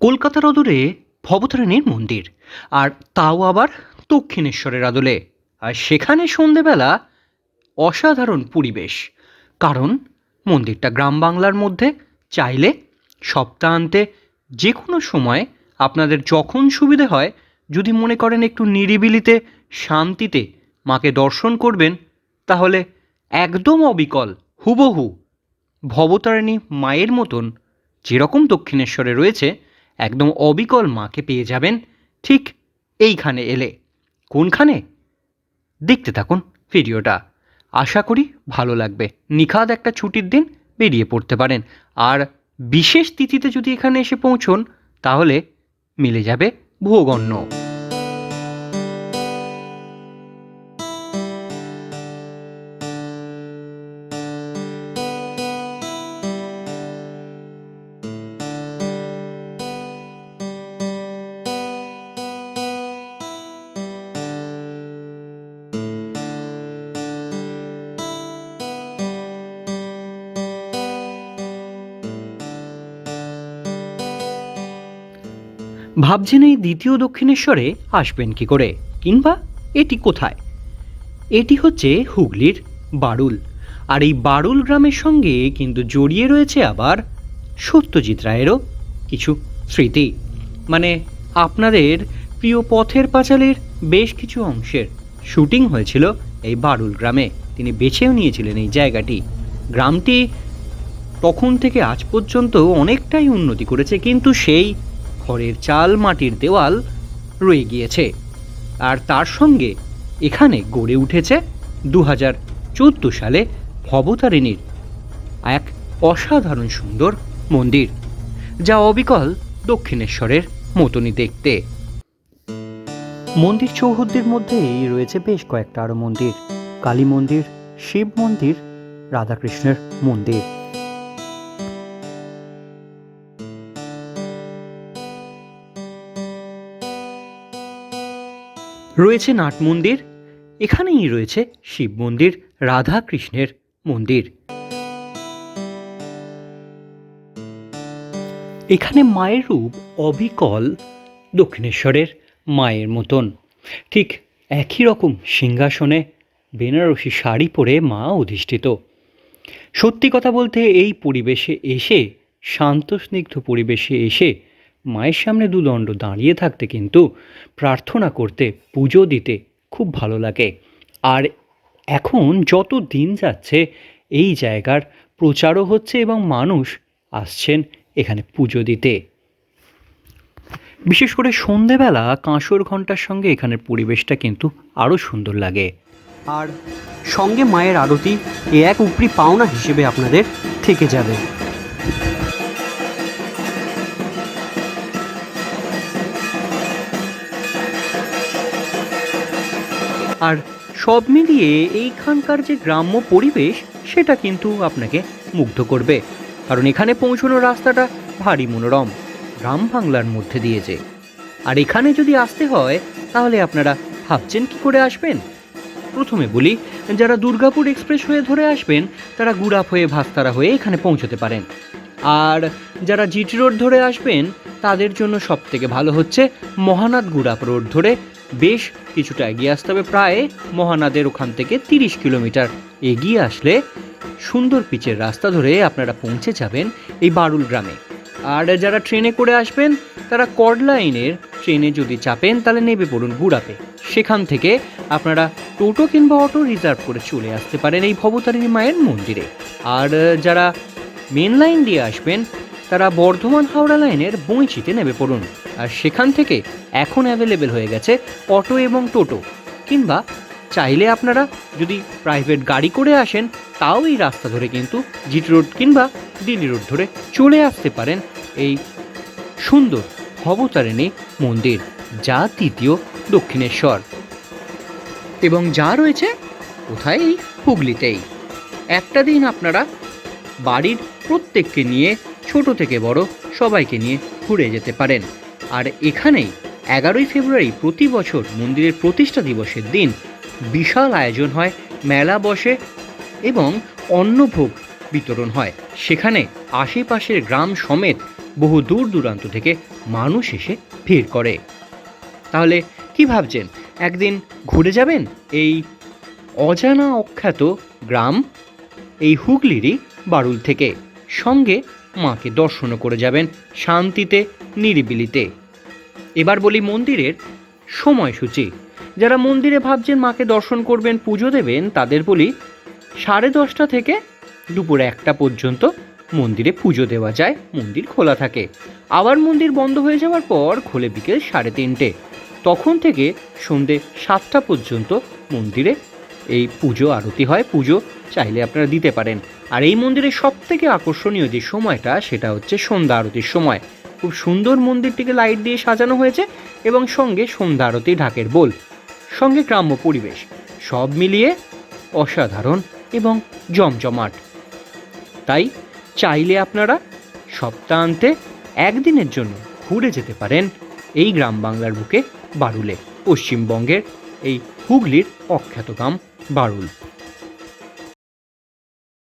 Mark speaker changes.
Speaker 1: কলকাতার অদূরে ভবতারিণীর মন্দির, আর তাও আবার দক্ষিণেশ্বরের আদলে। আর সেখানে সন্ধেবেলা অসাধারণ পরিবেশ, কারণ মন্দিরটা গ্রাম বাংলার মধ্যে চাইলে সপ্তাহান্তে যে কোনো সময় আপনাদের যখন সুবিধে হয়, যদি মনে করেন একটু নিরিবিলিতে, শান্তিতে মাকে দর্শন করবেন, তাহলে একদম অবিকল, হুবহু ভবতারিণী মায়ের মতন যেরকম দক্ষিণেশ্বরে রয়েছে একদম অবিকল মাকে পেয়ে যাবেন ঠিক এইখানে এলে। কোনখানে? দেখতে থাকুন ভিডিওটা। আশা করি ভালো লাগবে। নিখাদ একটা ছুটির দিন বেরিয়ে পড়তে পারেন। আর বিশেষ তিথিতে যদি এখানে এসে পৌঁছন, তাহলে মিলে যাবে ভোগন্য। ভাবছেন এই দ্বিতীয় দক্ষিণেশ্বরে আসবেন কি করে, কিংবা এটি কোথায়? এটি হচ্ছে হুগলির বারুল, আর এই বারুল গ্রামের সঙ্গে কিন্তু জড়িয়ে রয়েছে আবার সত্যজিৎ রায়েরও কিছু স্মৃতি। মানে আপনাদের প্রিয় পথের পাঁচালের বেশ কিছু অংশের শুটিং হয়েছিল এই বারুল গ্রামে। তিনি বেছেও নিয়েছিলেন এই জায়গাটি। গ্রামটি তখন থেকে আজ পর্যন্ত অনেকটাই উন্নতি করেছে, কিন্তু সেই খড়ের চাল মাটির দেওয়াল রয়ে গিয়েছে। আর তার সঙ্গে এখানে গড়ে উঠেছে দু হাজার চোদ্দ সালে ভবতারিণীর এক অসাধারণ সুন্দর মন্দির, যা অবিকল দক্ষিণেশ্বরের মতনই দেখতে। মন্দির চৌহদ্দির মধ্যেই রয়েছে বেশ কয়েকটা আরও মন্দির। কালী মন্দির, শিব মন্দির, রাধাকৃষ্ণের মন্দির। রয়েছে নাট মন্দির, এখানেই রয়েছে শিব মন্দির রাধা কৃষ্ণের মন্দির। এখানে মায়ের রূপ অবিকল দক্ষিণেশ্বরের মায়ের মতন। ঠিক একই রকম সিংহাসনে বেনারসি শাড়ি পরে মা অধিষ্ঠিত। সত্যি কথা বলতে এই পরিবেশে এসে, শান্ত স্নিগ্ধ পরিবেশে এসে মায়ের সামনে দুদণ্ড দাঁড়িয়ে থাকতে কিন্তু প্রার্থনা করতে, পুজো দিতে খুব ভালো লাগে। আর এখন যত দিন যাচ্ছে, এই জায়গার প্রচারও হচ্ছে এবং মানুষ আসছেন এখানে পুজো দিতে। বিশেষ করে সন্ধেবেলা কাঁসর ঘণ্টার সঙ্গে এখানের পরিবেশটা কিন্তু আরও সুন্দর লাগে।
Speaker 2: আর সঙ্গে মায়ের আরতি এক উপরি পাওনা হিসেবে আপনাদের থেকে যাবে।
Speaker 1: আর সব মিলিয়ে এইখানকার যে গ্রাম্য পরিবেশ, সেটা কিন্তু আপনাকে মুগ্ধ করবে। কারণ এখানে পৌঁছানোর রাস্তাটা ভারী মনোরম, গ্রাম বাংলার মধ্যে দিয়েছে আর এখানে যদি আসতে হয়, তাহলে আপনারা ভাবছেন কি করে আসবেন? প্রথমে বলি, যারা দুর্গাপুর এক্সপ্রেস হয়ে ধরে আসবেন, তারা গুড়াপ হয়ে ভাস্তারা হয়ে এখানে পৌঁছতে পারেন। আর যারা জিটি রোড ধরে আসবেন তাদের জন্য সব থেকে ভালো হচ্ছে মহানাদ গুড়াপ রোড ধরে। বেশ কিছুটা এগিয়ে আসতে হবে প্রায় মহানাদের ওখান থেকে তিরিশ কিলোমিটার। এগিয়ে আসলে সুন্দর পিচের রাস্তা ধরে আপনারা পৌঁছে যাবেন এই বারুল গ্রামে। আর যারা ট্রেনে করে আসবেন, তারা কর্ড লাইনের ট্রেনে যদি চাপেন, তাহলে নেবে পড়ুন গুড়াপে। সেখান থেকে আপনারা টোটো কিংবা অটো রিজার্ভ করে চলে আসতে পারেন এই ভবতারিণী মায়ের মন্দিরে। আর যারা মেন লাইন দিয়ে আসবেন তারা বর্ধমান হাওড়া লাইনের বইচিতে নেমে পড়ুন। আর সেখান থেকে এখন অ্যাভেলেবেল হয়ে গেছে অটো এবং টোটো। কিংবা চাইলে আপনারা যদি প্রাইভেট গাড়ি করে আসেন, তাও এই রাস্তা ধরে কিন্তু জিটি রোড কিংবা দিল্লি রোড ধরে চলে আসতে পারেন এই সুন্দর ভবতারিণী মন্দির, যা তৃতীয় দক্ষিণেশ্বর। এবং যা রয়েছে কোথায়? এই হুগলিতেই। একটা দিন আপনারা বাড়ির প্রত্যেককে নিয়ে ছোট থেকে বড় সবাইকে নিয়ে ঘুরে যেতে পারেন। আর এখানেই এগারোই ফেব্রুয়ারি প্রতি বছর মন্দিরের প্রতিষ্ঠা দিবসের দিন বিশাল আয়োজন হয়, মেলা বসে এবং অন্নভোগ বিতরণ হয়। সেখানে আশেপাশের গ্রাম সমেত বহু দূর দূরান্ত থেকে মানুষ এসে ভিড় করে। তাহলে কি ভাবছেন? একদিন ঘুরে যাবেন এই অজানা অখ্যাত গ্রাম, এই হুগলিরই বারুল থেকে। সঙ্গে মাকে দর্শনও করে যাবেন শান্তিতে, নিরিবিলিতে। এবার বলি মন্দিরের সময়সূচি। যারা মন্দিরে ভাবছেন মাকে দর্শন করবেন, পুজো দেবেন, তাদের বলি সাড়ে দশটা থেকে দুপুর একটা পর্যন্ত মন্দিরে পুজো দেওয়া যায়, মন্দির খোলা থাকে। আবার মন্দির বন্ধ হয়ে যাওয়ার পর খোলে বিকেল সাড়ে তিনটে। তখন থেকে সন্ধে সাতটা পর্যন্ত মন্দিরে এই পুজো আরতি হয়, পুজো চাইলে আপনারা দিতে পারেন। আর এই মন্দিরের সব থেকে আকর্ষণীয় যে সময়টা, সেটা হচ্ছে সন্ধ্যা আরতির সময়। খুব সুন্দর মন্দিরটিকে লাইট দিয়ে সাজানো হয়েছে এবং সঙ্গে সন্ধ্যা আরতি ঢাকের বোল, সঙ্গে গ্রাম্য পরিবেশ, সব মিলিয়ে অসাধারণ এবং জমজমাট। তাই চাইলে আপনারা সপ্তাহান্তে একদিনের জন্য ঘুরে যেতে পারেন এই গ্রাম বাংলার বুকে বারুলে, পশ্চিমবঙ্গের এই হুগলির অখ্যাত গ্রাম। বারুল